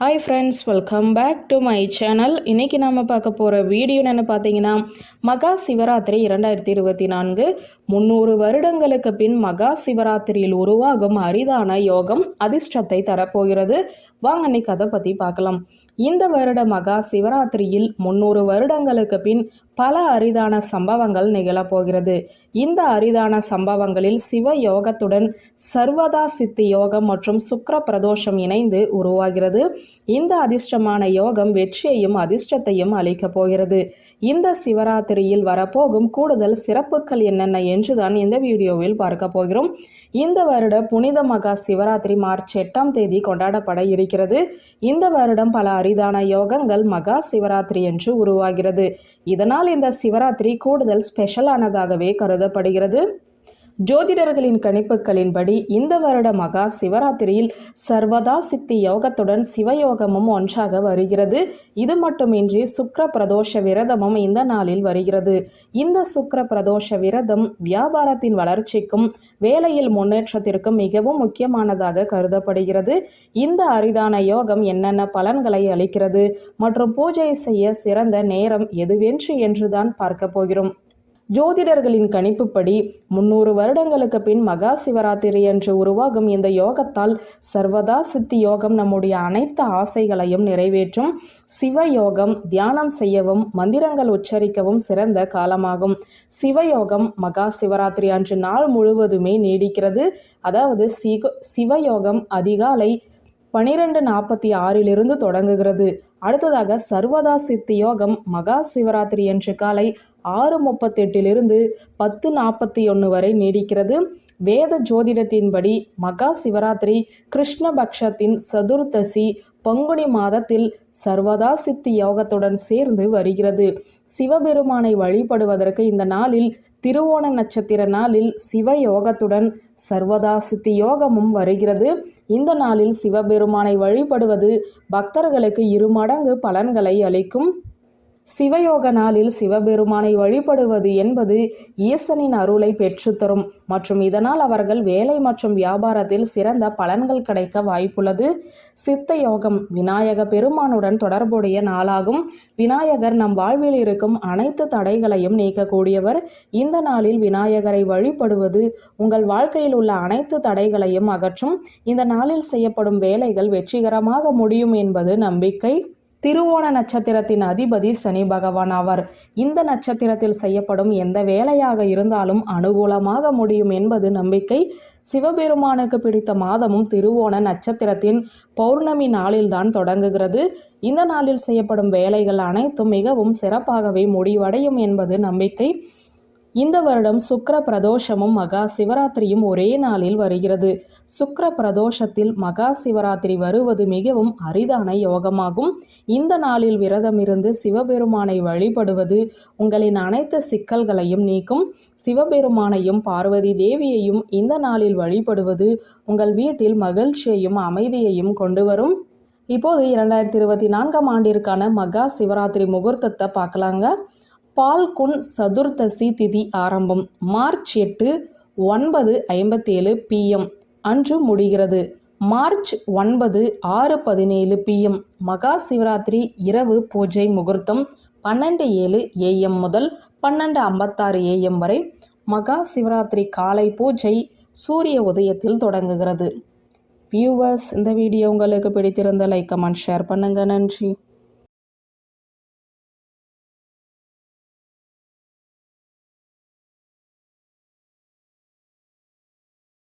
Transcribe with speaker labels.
Speaker 1: Hi friends welcome back to my channel இன்றைக்கி நம்ம பார்க்க போகிற வீடியோ என்ன பார்த்தீங்கன்னா மகா சிவராத்திரி இரண்டாயிரத்தி இருபத்தி நான்கு. முந்நூறு வருடங்களுக்கு பின் மகா சிவராத்திரியில் உருவாகும் அரிதான யோகம் அதிர்ஷ்டத்தை தரப்போகிறது. வாங்க இன்னைக்கு அதை பற்றி பார்க்கலாம். இந்த வருட மகா சிவராத்திரியில் முந்நூறு வருடங்களுக்கு பின் பல அரிதான சம்பவங்கள் நிகழப்போகிறது. இந்த அரிதான சம்பவங்களில் சிவ யோகத்துடன் சர்வதா சித்தி யோகம் மற்றும் சுக்கர பிரதோஷம் இணைந்து உருவாகிறது. இந்த அதிர்ஷ்டமான யோகம் வெற்றியையும் அதிர்ஷ்டத்தையும் அளிக்கப் போகிறது. இந்த சிவராத்திரியில் வரப்போகும் கூடுதல் சிறப்புகள் என்னென்ன என்றுதான் இந்த வீடியோவில் பார்க்க போகிறோம். இந்த வருட புனித மகா சிவராத்திரி மார்ச் எட்டாம் தேதி கொண்டாடப்பட இருக்கிறது. இந்த வருடம் பல அரிதான யோகங்கள் மகா சிவராத்திரி என்று உருவாகிறது. இதனால் இந்த சிவராத்திரி கூடுதல் ஸ்பெஷலானதாகவே கருதப்படுகிறது. ஜோதிடர்களின் கணிப்புகளின்படி இந்த வருட மகா சிவராத்திரியில் சர்வதா சித்தி யோகத்துடன் சிவயோகமும் ஒன்றாக வருகிறது. இது மட்டுமின்றி சுக்ர பிரதோஷ விரதமும் இந்த நாளில் வருகிறது. இந்த சுக்ர பிரதோஷ விரதம் வியாபாரத்தின் வளர்ச்சிக்கும் வேலையில் முன்னேற்றத்திற்கும் மிகவும் முக்கியமானதாக கருதப்படுகிறது. இந்த அரிதான யோகம் என்னென்ன பலன்களை அளிக்கிறது மற்றும் பூஜை செய்ய சிறந்த நேரம் எதுவென்று என்றுதான் பார்க்க போகிறோம். ஜோதிடர்களின் கணிப்புப்படி முன்னூறு வருடங்களுக்கு பின் மகா சிவராத்திரி என்று உருவாகும் இந்த யோகத்தால் சர்வதா சித்தி யோகம் நம்முடைய அனைத்து ஆசைகளையும் நிறைவேற்றும் சிவ யோகம் தியானம் செய்யவும் மந்திரங்கள் உச்சரிக்கவும் சிறந்த காலமாகும். சிவயோகம் மகா சிவராத்திரி அன்று நாள் முழுவதுமே நீடிக்கிறது. அதாவது சிவ சிவயோகம் அதிகாலை பனிரெண்டு நாற்பத்தி ஆறிலிருந்து தொடங்குகிறது. அடுத்ததாக சர்வதா சித்தி யோகம் மகா சிவராத்திரி என்று காலை ஆறு முப்பத்தெட்டிலிருந்து பத்து நாற்பத்தி ஒன்று வரை நீடிக்கிறது. வேத ஜோதிடத்தின்படி மகா சிவராத்திரி கிருஷ்ணபக்ஷத்தின் சதுர்தசி பங்குனி மாதத்தில் சர்வதா சித்தி யோகத்துடன் சேர்ந்து வருகிறது. சிவபெருமானை வழிபடுவதற்கு இந்த நாளில் திருவோண நட்சத்திர நாளில் சிவ யோகத்துடன் சர்வதா சித்தி யோகமும் வருகிறது. இந்த நாளில் சிவபெருமானை வழிபடுவது பக்தர்களுக்கு இருமடங்கு பலன்களை அளிக்கும். சிவயோக நாளில் சிவபெருமானை வழிபடுவது என்பது ஈசனின் அருளை பெற்றுத்தரும். மற்றும் இதனால் அவர்கள் வேலை மற்றும் வியாபாரத்தில் சிறந்த பலன்கள் கிடைக்க வாய்ப்புள்ளது. சித்த யோகம் விநாயக பெருமானுடன் தொடர்புடைய நாளாகும். விநாயகர் நம் வாழ்வில் இருக்கும் அனைத்து தடைகளையும் நீக்கக்கூடியவர். இந்த நாளில் விநாயகரை வழிபடுவது உங்கள் வாழ்க்கையில் உள்ள அனைத்து தடைகளையும் அகற்றும். இந்த நாளில் செய்யப்படும் வேலைகள் வெற்றிகரமாக முடியும் என்பது நம்பிக்கை. திருவோண நட்சத்திரத்தின் அதிபதி சனி பகவான் ஆவார். இந்த நட்சத்திரத்தில் செய்யப்படும் எந்த வேலையாக இருந்தாலும் அனுகூலமாக முடியும் என்பது நம்பிக்கை. சிவபெருமானுக்கு பிடித்த மாதமும் திருவோண நட்சத்திரத்தின் பௌர்ணமி நாளில்தான் தொடங்குகிறது. இந்த நாளில் செய்யப்படும் வேலைகள் அனைத்தும் மிகவும் சிறப்பாகவே முடிவடையும் என்பது நம்பிக்கை. இந்த வருடம் சுக்கர பிரதோஷமும் மகா சிவராத்திரியும் ஒரே நாளில் வருகிறது. சுக்கர பிரதோஷத்தில் மகா சிவராத்திரி வருவது மிகவும் அரிதான யோகமாகும். இந்த நாளில் விரதம் இருந்து சிவபெருமானை வழிபடுவது உங்களின் அனைத்து சிக்கல்களையும் நீக்கும். சிவபெருமானையும் பார்வதி தேவியையும் இந்த நாளில் வழிபடுவது உங்கள் வீட்டில் மகிழ்ச்சியையும் அமைதியையும் கொண்டு வரும். இப்போது இரண்டாயிரத்தி இருபத்தி நான்காம் ஆண்டிற்கான மகா சிவராத்திரி முகூர்த்தத்தை பார்க்கலாங்க. பால்குன் சதுர்தசி திதி ஆரம்பம் மார்ச் எட்டு ஒன்பது ஐம்பத்தேழு பிஎம் அன்று முடிகிறது. மார்ச் ஒன்பது ஆறு பதினேழு பிஎம் மகா சிவராத்திரி இரவு பூஜை முகூர்த்தம் பன்னெண்டு ஏழு ஏஎம் முதல் பன்னெண்டு ஐம்பத்தாறு ஏஎம் வரை மகா சிவராத்திரி காலை பூஜை சூரிய உதயத்தில் தொடங்குகிறது. வியூவர்ஸ் இந்த வீடியோ உங்களுக்கு பிடித்திருந்த லைக் கமெண்ட் ஷேர் பண்ணுங்கள் நன்றி.